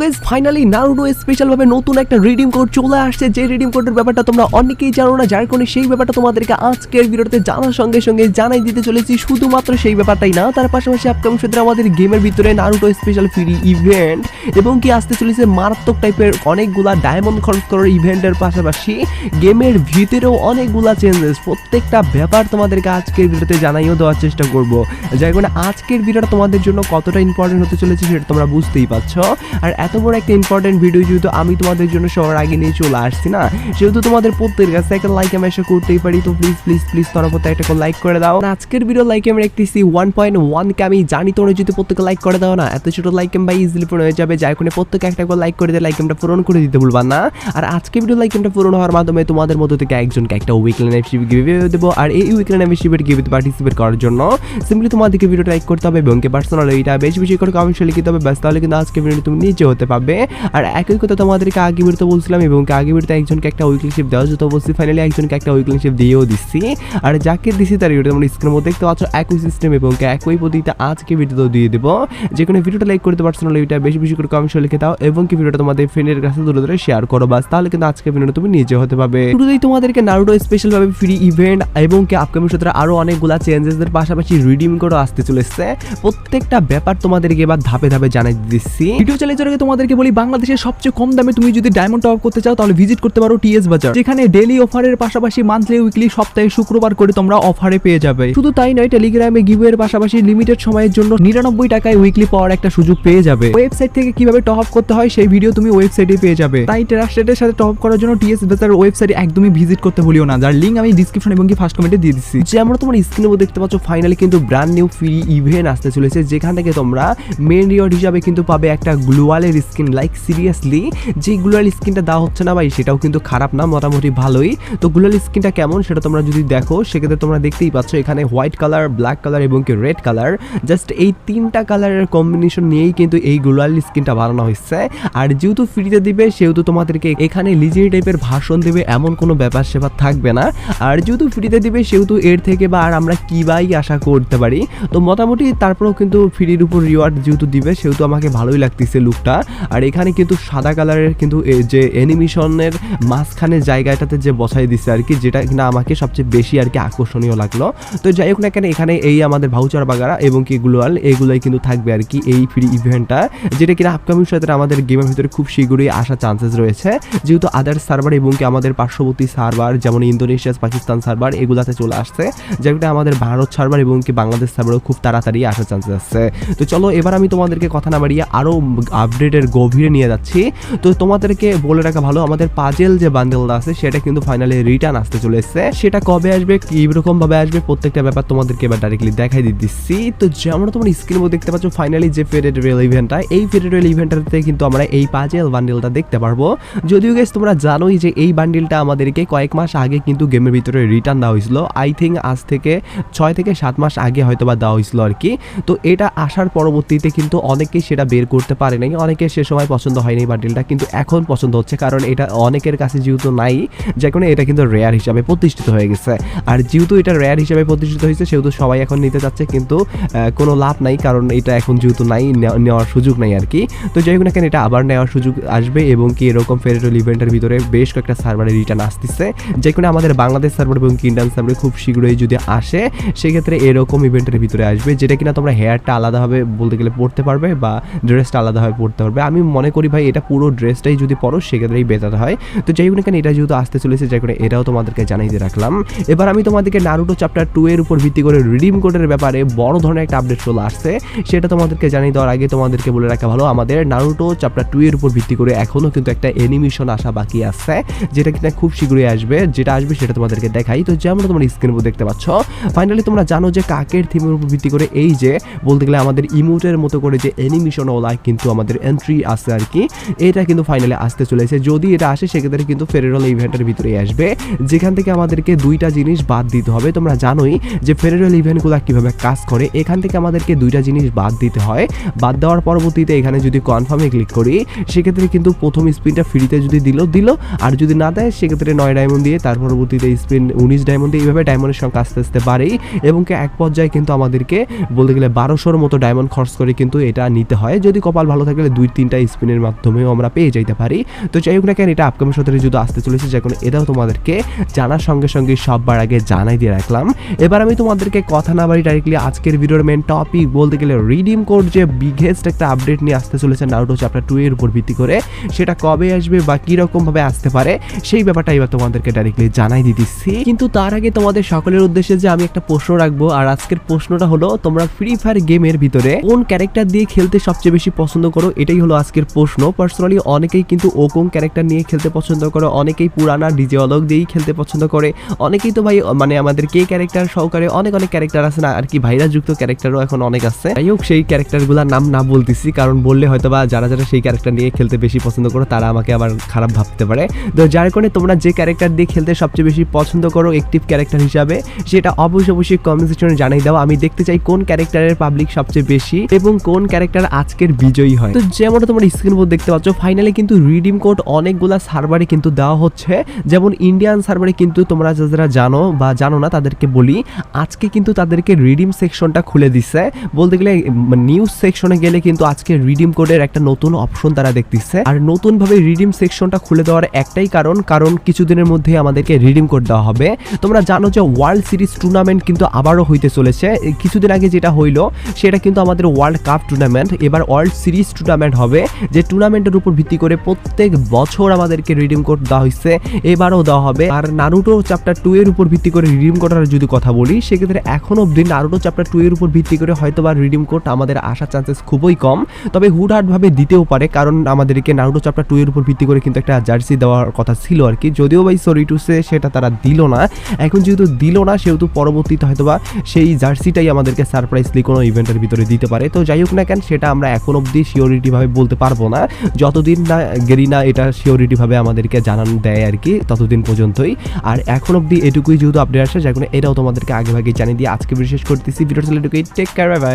Guys finally Naruto special ভাবে নতুন একটা রিডিম কোড চলে আসছে। যে রিডিম কোডের ব্যাপারটা তোমরা অনেকেই জানো না, যার কারণে সেই ব্যাপারটা তোমাদেরকে আজকের ভিডিওতে জানার সঙ্গে সঙ্গে জানাই দিতে চলেছি। শুধুমাত্র সেই ব্যাপারটাই না, তার পাশাপাশি আপকামিং সূত্রে আমাদের গেমের ভিতরে নারুটো স্পেশাল ফ্রি ইভেন্ট এবং কি আসতে চলেছে মারাত্মক টাইপের অনেকগুলা ডায়মন্ড খরচ করার ইভেন্টের পাশাপাশি। গেমের ভিতরেও অনেকগুলা চেঞ্জেস প্রত্যেকটা ব্যাপার তোমাদেরকে আজকের ভিডিওতে জানাইও দেওয়ার চেষ্টা করব। যার কারণে আজকের ভিডিওটা তোমাদের জন্য কতটা ইম্পর্টেন্ট হতে চলেছে সেটা তোমরা বুঝতেই পারছ। আর এত বড় একটা ইম্পর্টেন্ট ভিডিও যেহেতু আমি তোমাদের জন্য সবার আগে নিয়ে চলে আসছি না, সেহেতু তোমাদের প্রত্যেকের কাছে একটা লাইক আমি এসে করতেই পারি। তো প্লিজ প্লিজ প্লিজ তোমরা প্রত্যেক একটা লাইক করে দাও। আজকের ভিডিও লাইক আমি রাখতেছি ওয়ান পয়েন্ট ওয়ান কে। আমি জানি তোমরা যদি প্রত্যেকে লাইক করে দাও না, এত ছোট লাইক ভাই ইজিলি পূরণ হয়ে যাবে। যার কারণে প্রত্যেকে একটা করে লাইক করে দিয়ে লাইক এমটা পূরণ করে দিতে ভুলবা না। আর আজকে ভিডিও লাইক এমটা পূরণ হওয়ার মাধ্যমে তোমাদের মধ্যে থেকে একজনকে একটা উইকলি মেম্বারশিপ গিভে দেবো। আর এই উইকলি মেম্বারশিপের গিভেতে পার্টিসিপেট করার জন্য সিম্পলি তোমাদেরকে ভিডিও লাইক করতে হবে এবং পার্সোনাল এইটা বেশি বেশি করে কমেন্টে লিখতে হবে। ব্যস্ত তাহলে কিন্তু আজকে ভিডিও তুমি নিচে হতে পারবে। আর একই কথা তোমাদেরকে আগে ভিডিওতে বলছিলাম এবং আগে ভিডিওতে একজনকে একটা উইকলি শিপ দেওয়া যেত অবশ্যই ফাইনালি একজনকে একটা উইকলি শিপ দিয়েও দিচ্ছি। আর যাকে দিছি তার ভিডিও তোমরা স্ক্রিনের মধ্যে দেখতে পাচ্ছ, একই সিস্টেম এবং একই পদ্ধতিতে আজকে ভিডিওতেও দিয়ে দেবো। যে কোনো ভিডিওটা লাইক করতে পার্সোনাল এইটা বেশি বেশি করে কমেন্টে লিখে দাও এবং কি ভিডিওটা তোমাদের ফ্রেন্ডের কাছে দূরে দূরে শেয়ার করো বাস, তাহলে কিন্তু আজকে ভিডিওটা তুমি নিজে হতে পারবে। শুরুতেই তোমাদেরকে নারুটো স্পেশাল ভাবে ফ্রি ইভেন্ট এবং কি আপকামিং সূত্রে আরও অনেকগুলা চেঞ্জেসের পাশাপাশি রিডিম কোডও আসতে চলেছে। প্রত্যেকটা ব্যাপার তোমাদেরকে এবার ধাপে ধাপে জানাই দিচ্ছি। ভিডিও যাওয়ার আগে তোমাদেরকে বলি, বাংলাদেশের সবচেয়ে কম দামে তুমি যদি ডায়মন্ড টপ করতে চাও, তাহলে ভিজিট করতে পারো টিএস বাজার যেখানে ডেলি অফারের পাশাপাশি মান্থলি উইকলি সপ্তাহে শুক্রবার করে তোমরা অফারে পেয়ে যাবে। শুধু তাই নয় টেলিগ্রামে গিভের পাশাপাশি লিমিটেড সময়ের জন্য নিরানব্বই টাকায় উইকলি পাওয়ার একটা সুযোগ পেয়ে যাবে। ওয়েবসাইট থেকে কীভাবে টপ আপ করতে হয়, সেই ভিডিও তুমি ওয়েবসাইটে পেয়ে যাবে। তাই ট্রাস্টেডের সাথে টপ করার জন্য টিএস বাজার ওয়েবসাইটে একদমই ভিজিট করতে ভুলিও না। যার লিঙ্ক আমি ডিসক্রিপশন এবং ফার্স্ট কমেন্টে দিয়ে দিচ্ছি যে আমরা তোমার স্ক্রিনে দেখতে পাচ্ছ ফাইনালি কিন্তু ব্র্যান্ড নিউ ফ্রি ইভেন্ট আসতে চলেছে, যেখান থেকে তোমরা মেন রিওয়ার্ড হিসাবে কিন্তু পাবে একটা গ্লোয়ালের স্কিন লাইক সিরিয়াসলি যে গ্লোয়াল স্কিনটা দেওয়া হচ্ছে না ভাই, সেটাও কিন্তু খারাপ না, মোটামুটি ভালোই। তো গ্লোয়াল স্কিনটা কেমন সেটা তোমরা যদি দেখো, সেক্ষেত্রে তোমরা দেখতেই পাচ্ছ এখানে হোয়াইট কালার ব্ল্যাক কালার এবং কি রেড কালার জাস্ট এই তিনটা কালারের কম্বিনেশন নিয়েই কিন্তু এই গ্লোয়াল স্কিনটা বানানো হয়েছে। আর যেহেতু ফ্রিতে দিবে, সেহেতু তোমাদেরকে এখানে লিজেরি টাইপের ভাষণ দেবে, এমন কোনো ব্যাপার সেবার থাকবে না। আর যেহেতু ফ্রিতে দিবে, সেহেতু এর থেকে বা আর আমরা কি বাই আশা করতে পারি। তো মোটামুটি তারপরেও কিন্তু ফ্রির উপর রিওয়ার্ড যেহেতু দিবে, সেহেতু আমাকে ভালোই লাগতেছে লুকটা আর এখানে কিন্তু সাদা কালারের কিন্তু যে অ্যানিমেশনের মাঝখানে জায়গাটাতে যে বসাই দিচ্ছে আর কি, যেটা কিনা আমাকে সবচেয়ে বেশি আর কি আকর্ষণীয় লাগল। তো যাই হোক না কেন, এখানে এই আমাদের ভাউচার বাগারা এবং কি গ্লোয়াল এগুলোই কিন্তু থাকবে আর কি এই ফ্রি ইভেন্টটা যেটা কিনা আপকামিং সাথে আমাদের গেমের ভিতরে খুব শীঘ্রই আসার চান্সেস রয়েছে। যেহেতু আদার সার্ভার এবং কি আমাদের পার্শ্ববর্তী সার্ভার যেমন ইন্দোনেশিয়া পাকিস্তান সার্ভার এগুলাতে চলে আসছে। যেটা আমাদের ভারত সার্ভার এবং কি বাংলাদেশ সার্ভারও খুব তাড়াতাড়ি আসার চান্সেস আছে। তো চলো, এবার আমি তোমাদেরকে কথা না বাড়িয়ে আরও আপডেটের গভীরে নিয়ে যাচ্ছি। তো তোমাদেরকে বলে রাখা ভালো, আমাদের পাজেল যে বান্ডেলটা আছে, সেটা কিন্তু ফাইনালি রিটার্ন আসতে চলে এসেছে। সেটা কবে আসবে রকম ভাবে আসবে, প্রত্যেকটা ব্যাপার তোমাদেরকে এবার ডাইরেক্টলি দেখাই দিচ্ছি। তো যেমন তোমার স্ক্রিনের মধ্যে দেখতে পাচ্ছ ফাইনালি যে ফেডেড রেল ইভেন্টটা এই ফেডেড রেল ইভেন্টটাতে কিন্তু আমরা এই পাজেল বান্ডেলটা দেখতে পারব। যদিও গেস তোমরা জানোই যে এই বান্ডেলটা আমাদেরকে কয়েক মাস আগে কিন্তু গেমের ভিতরে রিটার্ন দেওয়া হয়েছিল। আই থিঙ্ক আজ থেকে ছয় থেকে সাত মাস আগে হয়তো বা দেওয়া হয়েছিল আর কি। তো এটা আসার পরবর্তীতে কিন্তু অনেকেই সেটা বের করতে পারে নাই অনেকের সে সময় পছন্দ হয়নি বান্ডেলটা, কিন্তু এখন পছন্দ হচ্ছে কারণ এটা অনেকের কাছে যেহেতু নাই, যে কারণে এটা কিন্তু রেয়ার হিসাবে প্রতিষ্ঠিত হয়ে গেছে। আর যেহেতু এটা রেয়ার হিসাবে প্রতিষ্ঠিত হয়েছে, সেহেতু সবাই এখন নিতে চাচ্ছে কিন্তু কোনো লাভ নাই কারণ এটা এখন যেহেতু নাই নেওয়ার সুযোগ নাই আর কি। তো যাই হোক না কেন, এটা আবার নেওয়ার সুযোগ আসবে এবং কি এরকম ফেরিটল ইভেন্টের ভিতরে বেশ কয়েকটা সার্ভারে রিটার্ন আসতেছে। যে কোনো আমাদের বাংলাদেশ সার্ভার এবং ইন্ডিয়ান সার্ভারে খুব শীঘ্রই যদি আসে, সেক্ষেত্রে এরকম ইভেন্টের ভিতরে আসবে, যেটা কিনা তোমরা হেয়ারটা আলাদাভাবে বলতে গেলে পড়তে পারবে বা ড্রেসটা আলাদাভাবে পড়তে পারবে আমি মনে করি ভাই, এটা পুরো ড্রেসটাই যদি পরো, সেক্ষেত্রেই বেটার হয়। তো যাই হোক এটা যেহেতু আসতে চলেছে, যাই করে এটাও তোমাদেরকে জানাই দিয়ে রাখলাম। এবার আমি তোমাদেরকে নারুটো চ্যাপ্টার টু এর উপর ভিত্তি করে রিডিম কোডের ব্যাপারে বড় ধরনের একটা আপডেট চলে আসছে। সেটা তোমাদেরকে জানিয়ে দেওয়ার আগে তোমাদেরকে বলে রাখা ভালো, আমাদের নারুটো চ্যাপ্টার টু এর উপর ভিত্তি করে এখনও কিন্তু একটা অ্যানিমেশন আসা বাকি আছে, যেটা কিনা খুব শীঘ্রই আসবে। যেটা আসবে সেটা তোমাদেরকে দেখাই। তো যেমন তোমার স্ক্রিন উপর দেখতে পাচ্ছ ফাইনালি তোমরা জানো যে কাকের থিমের উপর ভিত্তি করে এই যে, বলতে গেলে আমাদের ইমোটের মতো করে যে অ্যানিমেশন ওলা কিন্তু আমাদের এন্ট্রি আছে আর কি। এটা কিন্তু ফাইনালে আসতে চলেছে। যদি এটা আসে, সেক্ষেত্রে কিন্তু ফেরেরল ইভেন্টের ভিতরে আসবে। যেখান থেকে আমাদেরকে দুইটা জিনিস বাদ দিতে হবে। তোমরা জানোই যে ফেরেরল ইভেন্টগুলো কীভাবে কাজ করে। এখান থেকে আমাদেরকে দুইটা জিনিস বাদ দিতে হয়। বাদ দেওয়ার পরবর্তীতে এখানে যদি কনফার্মে ক্লিক করি, সেক্ষেত্রে কিন্তু প্রথম স্পিনটা ফ্রিতে যদি দিল দিল। আর যদি না দেয়, সেক্ষেত্রে নয় ডায়মন্ড দিয়ে, তার পরবর্তীতে স্পিন উনিশ ডায়মন্ড দিয়ে এইভাবে ডায়মন্ডের সংখ্যা আস্তে আস্তে বাড়েই। এবং এক পর্যায়ে কিন্তু আমাদেরকে বলতে গেলে বারোশোর মতো ডায়মন্ড খরচ করে কিন্তু এটা নিতে হয়। যদি কপাল ভালো থাকলে দুই দুই তিনটা স্পিনের মাধ্যমেও আমরা পেয়ে যাইতে পারি। তো যাই হোক না কেন, এটা আপকামিং সতেরো যদি আসতে চলেছে, যে কোনো এটাও তোমাদেরকে জানার সঙ্গে সঙ্গে সববার আগে জানাই দিয়ে রাখলাম। এবার আমি তোমাদেরকে কথা না বাড়ি ডাইরেক্টলি আজকের ভিডিওর মেন টপিক বলতে গেলে রিডিম কোড যে বিগেস্ট একটা আপডেট নিয়ে আসতে চলেছে নারুটো চ্যাপ্টার টু এর উপর ভিত্তি করে, সেটা কবে আসবে বা কীরকম ভাবে আসতে পারে, সেই ব্যাপারটা এবার তোমাদেরকে ডাইরেক্টলি জানাই দিতেছি কিন্তু তার আগে তোমাদের সকলের উদ্দেশ্যে যে আমি একটা প্রশ্ন রাখব, আর আজকের প্রশ্নটা হলো, তোমরা ফ্রি ফায়ার গেমের ভিতরে কোন ক্যারেক্টার দিয়ে খেলতে সবচেয়ে বেশি পছন্দ করো, এটাই হলো আজকের প্রশ্ন। পার্সোনালি অনেকেই কিন্তু ওকং ক্যারেক্টার নিয়ে খেলতে পছন্দ করো, অনেকেই পুরানা ডিজে অলক দিয়েই খেলতে পছন্দ করে। অনেকেই তো ভাই মানে আমাদের কে ক্যারেক্টার সহকারে অনেক অনেক ক্যারেক্টার আছে না, আর কি ভাইরাস যুক্ত ক্যারেক্টারও এখন অনেক আছে। যাই হোক, সেই ক্যারেক্টারগুলোর নাম না বলতেছি, কারণ বললে হয়তো বা যারা যারা সেই ক্যারেক্টার নিয়ে খেলতে বেশি পছন্দ করো, তারা আমাকে আবার খারাপ ভাবতে পারে। তো যার কারণে তোমরা যে ক্যারেক্টার দিয়ে খেলতে সবচেয়ে বেশি পছন্দ করো অ্যাক্টিভ ক্যারেক্টার হিসাবে, সেটা অবশ্যই অবশ্যই কমেন্ট সেকশনে জানিয়ে দাও। আমি দেখতে চাই কোন ক্যারেক্টারের পাবলিক সবচেয়ে বেশি এবং কোন ক্যারেক্টার আজকের বিজয়ী হয়। তো যেমন তোমরা স্ক্রিন বোর্ড দেখতে পাচ্ছ ফাইনালি কিন্তু রিডিম কোড অনেকগুলা সার্ভারে কিন্তু দেওয়া হচ্ছে। যেমন ইন্ডিয়ান সার্ভারে কিন্তু তোমরা যারা জানো বা জানো না তাদেরকে বলি, আজকে কিন্তু তাদেরকে রিডিম সেকশনটা খুলে দিচ্ছে বলতে গেলে নিউজ সেকশনে গেলে কিন্তু আজকে রিডিম কোডের একটা নতুন অপশন তারা দেখতেছে। আর নতুন ভাবে রিডিম সেকশনটা খুলে দেওয়ার একটাই কারণ কারণ কিছুদিনের মধ্যে আমাদেরকে রিডিম কোড দেওয়া হবে। তোমরা জানো যে ওয়ার্ল্ড সিরিজ টুর্নামেন্ট কিন্তু আবারও হইতে চলেছে। কিছুদিন আগে যেটা হইল, সেটা কিন্তু আমাদের ওয়ার্ল্ড কাপ টুর্নামেন্ট এবার ওয়ার্ল্ড সিরিজ টুর্নামেন্ট হবে যে টুর্নামেন্টের উপর ভিত্তি করে প্রত্যেক বছর আমাদেরকে রিডিম কোড দেওয়া হয়েছে এবারও দেওয়া হবে। আর নারুটো চ্যাপ্টার টু এর উপর ভিত্তি করে রিডিম কোডের যদি কথা বলি, সেক্ষেত্রে এখন অবধি নারুটো চ্যাপ্টার টু এর উপর ভিত্তি করে হয়তো বা রিডিম কোড আমাদের আসার চান্সেস খুবই কম। তবে হুটহাটভাবে দিতেও পারে, কারণ আমাদেরকে নারুটো চ্যাপ্টার টু এর উপর ভিত্তি করে কিন্তু একটা জার্সি দেওয়ার কথা ছিল আর কি। যদিও ভাই সরি টু সে সেটা তারা দিল না। এখন যেহেতু দিল না, সেহেতু পরবর্তীতে হয়তো বা সেই জার্সিটাই আমাদেরকে সারপ্রাইজলি কোনো ইভেন্টের ভিতরে দিতে পারে। তো যাই হোক না কেন, সেটা আমরা এখন অবধি শিওরিটিভাবে বলতে পারব না। যতদিন না গেরিনা এটা শিওরিটিভাবে আমাদেরকে জানান দেয় আর কি, ততদিন পর্যন্তই। আর এখন অব্দি এটুকুই যেহেতু আপডেট আসে যার কারণে এটাও তোমাদেরকে আগে ভাগে জানিয়ে দিয়ে আজকে বিশেষ করতেছি। ভিডিওটা টেক কেয়ার বাই